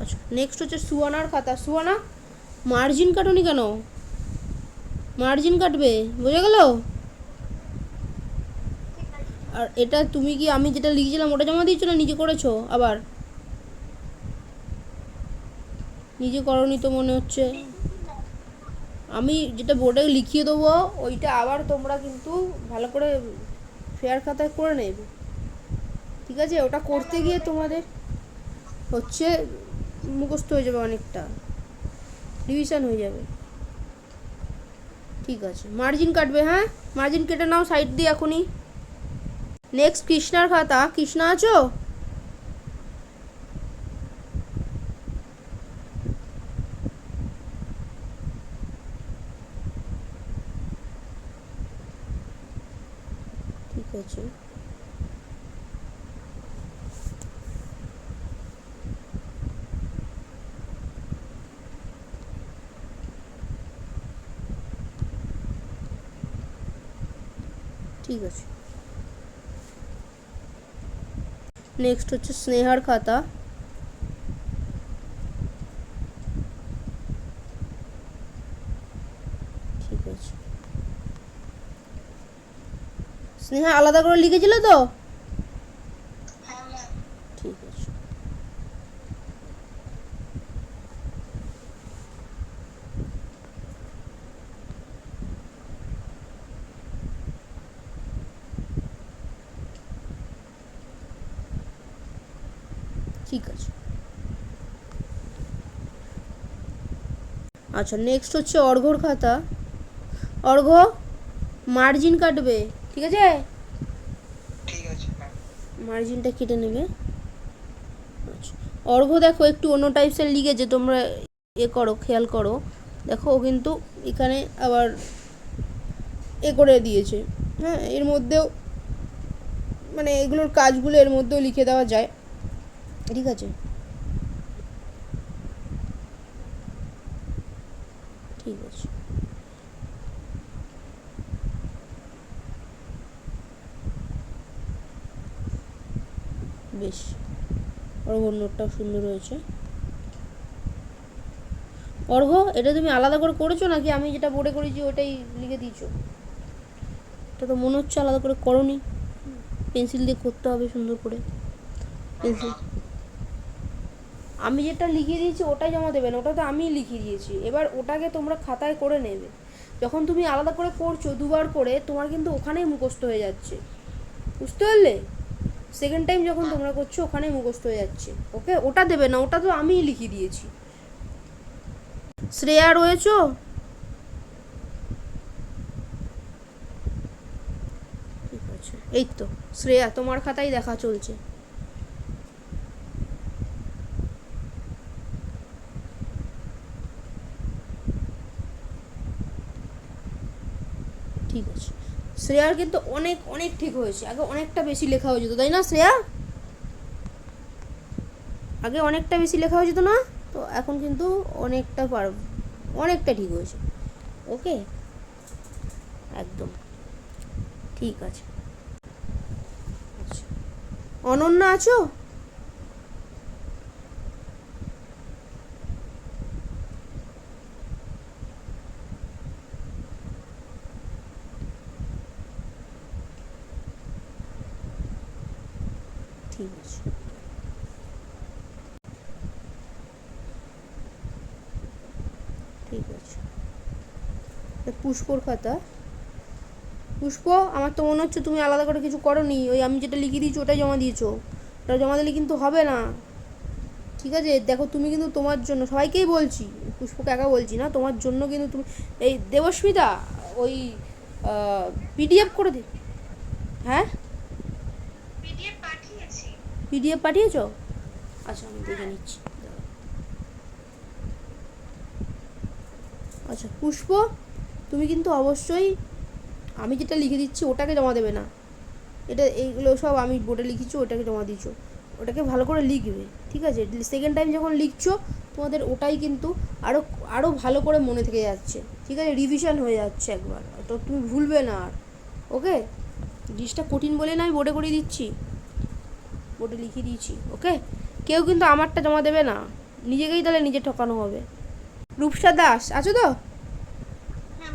আচ্ছা নেক্সট হচ্ছে সুয়ানার খাতা। সুয়ানা মার্জিন কাটুনি কেন? মার্জিন কাটবে, বোঝা গেল? আর এটা তুমি কি, আমি যেটা লিখেছিলাম ওটা জমা দিয়েছ না নিজে করেছ আবার? নিজে করনি তো মনে হচ্ছে। আমি যেটা বোর্ডে লিখিয়ে দেবো, ওইটা আবার তোমরা কিন্তু ভালো করে ফেয়ার খাতায় করে নেবে। ঠিক আছে? ওটা করতে গিয়ে তোমাদের হচ্ছে মুখস্থ হয়ে যাবে অনেকটা। রিভিশন হয়ে যাবে। ঠিক আছে। মার্জিন কাটবে হ্যাঁ? মার্জিন কেটে নাও সাইড দিয়ে এখনই। নেক্সট কৃষ্ণার খাতা। কৃষ্ণা আছো? ঠিক আছে। ঠিক আছে। নেক্সট হচ্ছে স্নেহার খাতা। ঠিক আছে। স্নেহা আলাদা করে লিখেছিল তো ঠিক আছে ঠিক আছে। আচ্ছা নেক্সট হচ্ছে অর্ঘর খাতা। অর্ঘ মার্জিন কাটবে ঠিক আছে? ঠিক আছে মার্জিনটা কেটে নেবে। আচ্ছা অর্ঘ দেখো একটু অন্য টাইপসের লিখেছে তোমরা এ করো খেয়াল করো। দেখো ও কিন্তু এখানে আবার এ করে দিয়েছে। হ্যাঁ এর মধ্যেও মানে এগুলোর কাজগুলো এর মধ্যেও লিখে দেওয়া যায়। ঠিক আছে। ঠিক আছে। বেশ। অর্ঘ নোটটাও সুন্দর হয়েছে অর্ঘ এটা তুমি আলাদা করে করেছ নাকি? আমি যেটা বোর্ডে করেছি, ওটাই লিখে দিয়েছ। এটা তো মনে হচ্ছে আলাদা করে করনি। পেন্সিল দিয়ে করতে হবে সুন্দর করে। পেন্সিল আমি যেটা লিখিয়ে দিয়েছি ওটাই জমা দেবেন, ওটা তো আমিই লিখিয়ে দিয়েছি। এবার ওটাকে তোমরা খাতায় করে নেবে। যখন তুমি আলাদা করে করছ দুবার করে, তোমার কিন্তু ওখানেই মুখস্থ হয়ে যাচ্ছে। বুঝতে পারলে? সেকেন্ড টাইম যখন তোমরা করছ, ওখানেই মুখস্থ হয়ে যাচ্ছে। ওকে? ওটা দেবে না, ওটা তো আমিই লিখিয়ে দিয়েছি। শ্রেয়া রয়েছো? এই তো, শ্রেয়া, তোমার খাতায় দেখা চলছে। শ্রেয়ার কিন্তু অনেক অনেক ঠিক হয়েছে। আগে অনেকটা বেশি লেখা হয়ে যেত, তাই না শ্রেয়া? আগে অনেকটা বেশি লেখা হয়ে যেত না? তো এখন কিন্তু অনেকটা পার, অনেকটা ঠিক হয়েছে। ওকে? একদম। ঠিক আছে। আচ্ছা। অনন্যা আছো? ঠিক আছে। ঠিক আছে। পুষ্পর খাতা পুষ্প, আমার তো মনে হচ্ছে তুমি আলাদা করে কিছু করনি। ওই আমি যেটা লিখে দিয়েছি ওটাই জমা দিয়েছ। ওটা জমা দিলে কিন্তু হবে না। ঠিক আছে? দেখো তুমি কিন্তু তোমার জন্য, সবাইকেই বলছি, পুষ্পকে একা বলছি না, তোমার জন্য কিন্তু তুমি, এই দেবস্মিতা, ওই পিডিএফ করে দি। হ্যাঁ? পিডিএফ পাঠিয়েছো? আচ্ছা আমি দেখে নিচ্ছি। আচ্ছা পুষ্প তুমি কিন্তু অবশ্যই আমি যেটা লিখে দিচ্ছি ওটাকে জমা দেবে না। এটা এইগুলো সব আমি বোর্ডে লিখেছি ওটাকে জমা দিচ্ছ ওটাকে ভালো করে লিখবে ঠিক আছে? সেকেন্ড টাইম যখন লিখছো তোমাদের ওটাই কিন্তু আরও আরও ভালো করে মনে থেকে যাচ্ছে ঠিক আছে? রিভিশন হয়ে যাচ্ছে একবার। তো তুমি ভুলবে না আর ওকে জিনিসটা কঠিন বলে না আমি বোর্ডে করে দিচ্ছি? বোর্ডে লিখিয়ে দিয়েছি ওকে? কেউ কিন্তু আমারটা জমা দেবে না। নিজেকেই তাহলে নিজে ঠকানো হবে। রূপসা দাস আছো তো? হ্যাঁ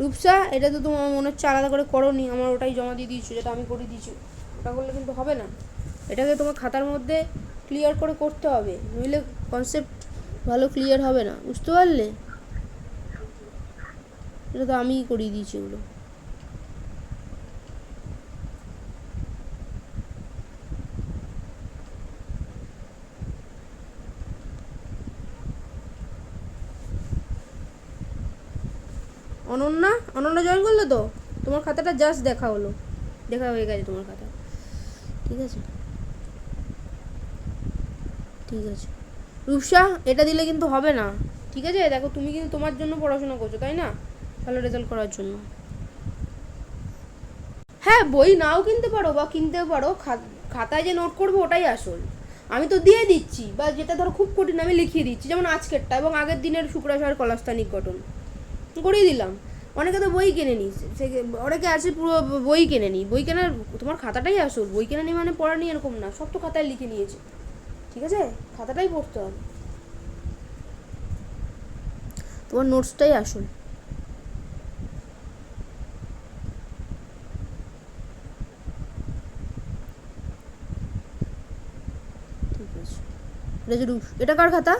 রূপসা এটা তো তোমার মনে হচ্ছে আলাদা করে করনি আমার ওটাই জমা দিয়ে দিয়েছ যেটা আমি করে দিয়েছি। ওটা করলে কিন্তু হবে না। এটাকে তোমার খাতার মধ্যে ক্লিয়ার করে করতে হবে নইলে কনসেপ্ট ভালো ক্লিয়ার হবে না। বুঝতে পারলে? এটা তো আমিই করিয়ে দিয়েছি এগুলো অনন্যা অনন্যা জয়েন করলে তো? তোমার খাতাটা জাস্ট দেখা হলো। দেখা হয়ে গেছে তোমার খাতা। ঠিক আছে? ঠিক আছে। রূপসা, এটা দিলে কিন্তু হবে না। ঠিক আছে? দেখো, তুমি কিন্তু তোমার জন্য পড়াশোনা করছ, তাই না? ভালো রেজাল্ট করার জন্য। হ্যাঁ বই নাও কিনতে পারো বা কিনতেও পারো। খাতায় যে নোট করব, ওটাই আসল। আমি তো দিয়ে দিচ্ছি, বা যেটা ধরো খুব কঠিন, আমি লিখিয়ে দিচ্ছি। যেমন আজকেরটা এবং আগের দিনের শুক্রাচার কলাস্থানিক গঠন। করিয়ে দিলাম। অনেকে তো বই কিনে নি সে অনেকে আছে পুরো বই কিনে নি বই কেনার তোমার খাতাটাই আসল। বই কেনা নি মানে পড়া নি এরকম না। সব তো খাতায় লিখে নিয়েছে। ঠিক আছে? খাতাটাই পড়তে হবে। তোমার নোটসটাই আসল। ঠিক আছে। এটা এটা কার খাতা?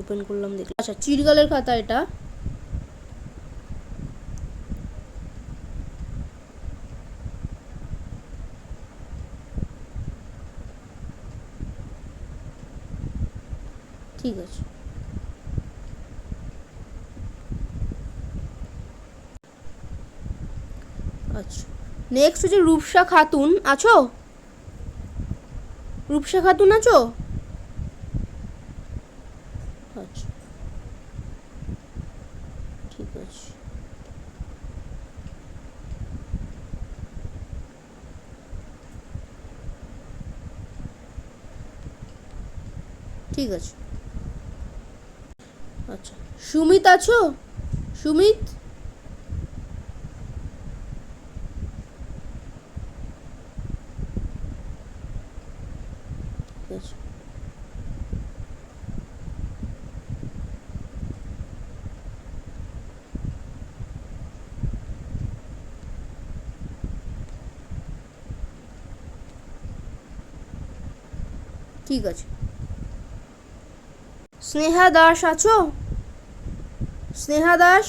ওপেন করলাম, দেখলাম। আচ্ছা চিরগালের খাতা এটা? ঠিক আছে। আচ্ছা নেক্সট হচ্ছে রূপসা খাতুন, আছো? রূপসা খাতুন আছো আচ্ছা আছে ঠিক আছে। আচ্ছা সুমিত আছো? সুমিত? ঠিক আছে। ঠিক আছে। স্নেহা দাস আছো? স্নেহা দাস?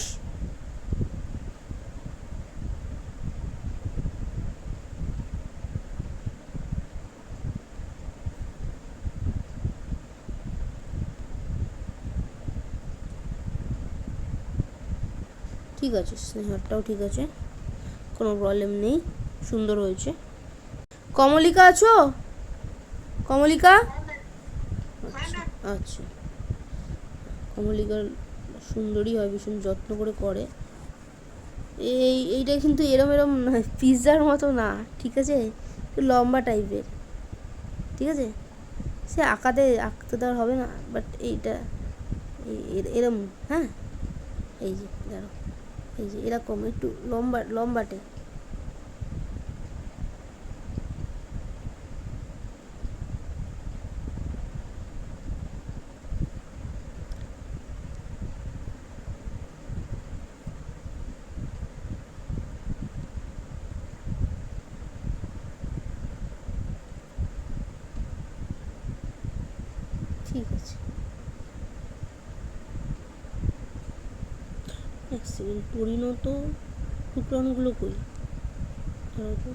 ঠিক আছে, স্নেহারটাও ঠিক আছে। কোনো প্রবলেম নেই, সুন্দর হয়েছে। কমলিকা আছো? কমলিকা? আচ্ছা আচ্ছা কমলিকার সুন্দরী হয়, ভীষণ যত্ন করে করে। এই, এইটা কিন্তু এরম এরম পিৎজার মতো না, ঠিক আছে? একটু লম্বা টাইপের, ঠিক আছে? সে আঁকাতে, আঁকতে দেওয়ার হবে না বাট এইটা, এই- এর- এরম হ্যাঁ? এই যে দাঁড়ো এই যে, এরকম, একটু লম্বা, লম্বাটে। ঠিক আছে। এক সেকেন্ড পরিণত শুক্রাণুগুলো কই? দাঁড়াও তো।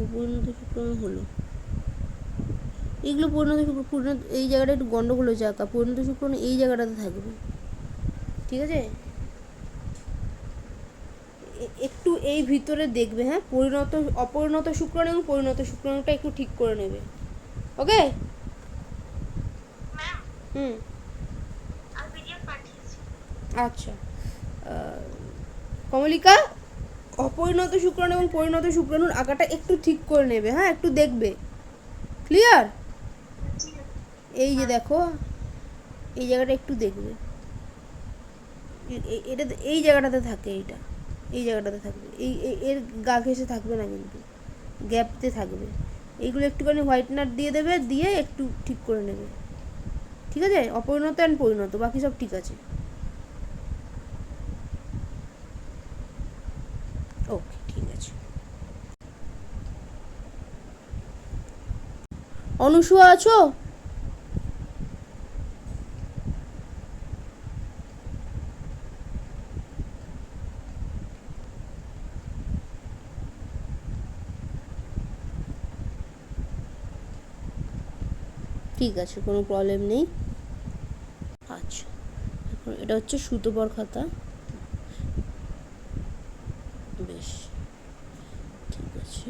অপরিণত শুক্রাণু হলো। এগুলো পরিণত শুক্র পরিণত, এই জায়গাটা একটু গন্ডগোল হয়েছে আঁকা পরিণত শুক্রাণু এই জায়গাটাতে থাকবে। ঠিক আছে? একটু এই ভিতরে দেখবে হ্যাঁ? পরিণত অপরিণত শুক্রাণু এবং পরিণত শুক্রাণুটা একটু ঠিক করে নেবে। ওকে? হুম। আচ্ছা। কমলিকা অপরিণত শুক্রাণু এবং পরিণত শুক্রাণুর আঁকাটা একটু ঠিক করে নেবে হ্যাঁ? একটু দেখবে। ক্লিয়ার এই যে দেখো এই জায়গাটা একটু দেখবে। এ- এ- এটাতে এই জায়গাটাতে থাকে এইটা। এই জায়গাটাতে থাকবে। এই এর গা ঘেসে থাকবে না কিন্তু। গ্যাপতে থাকবে। এইগুলো একটুখানি হোয়াইটনার দিয়ে দেবে, দিয়ে একটু ঠিক করে নেবে। ঠিক আছে? অপরিণত অ্যান্ড পরিণত, বাকি সব ঠিক আছে। ওকে ঠিক আছে। অনুসুয়া আছো? ঠিক আছে, কোনো প্রবলেম নেই। আচ্ছা এটা হচ্ছে সুতোপর খাতা। বেশ, ঠিক আছে।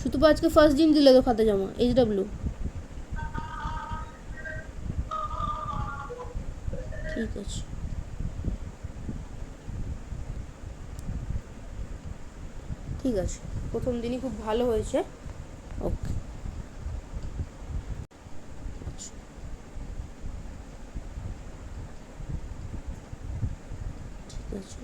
সুতোপা আজকে ফার্স্ট দিন দিলে তো খাতা জমা এইচ ডাব্লিউ ঠিক আছে। প্রথম দিনই খুব ভালো হয়েছে। ওকে। ঠিক আছে।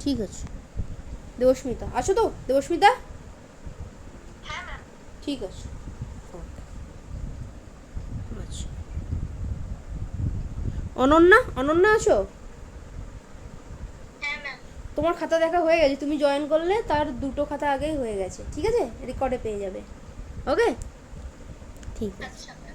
ঠিক আছে। দেবস্মিতা আছো তো? দেবস্মিতা? হ্যাঁ ঠিক আছে ওকে আচ্ছা অনন্যা? অনন্যা আছো? হ্যাঁ তোমার খাতা দেখা হয়ে গেছে তুমি জয়েন করলে তার দুটো খাতা আগেই হয়ে গেছে ঠিক আছে? রেকর্ডে পেয়ে যাবে। ওকে ঠিক আছে। আচ্ছা।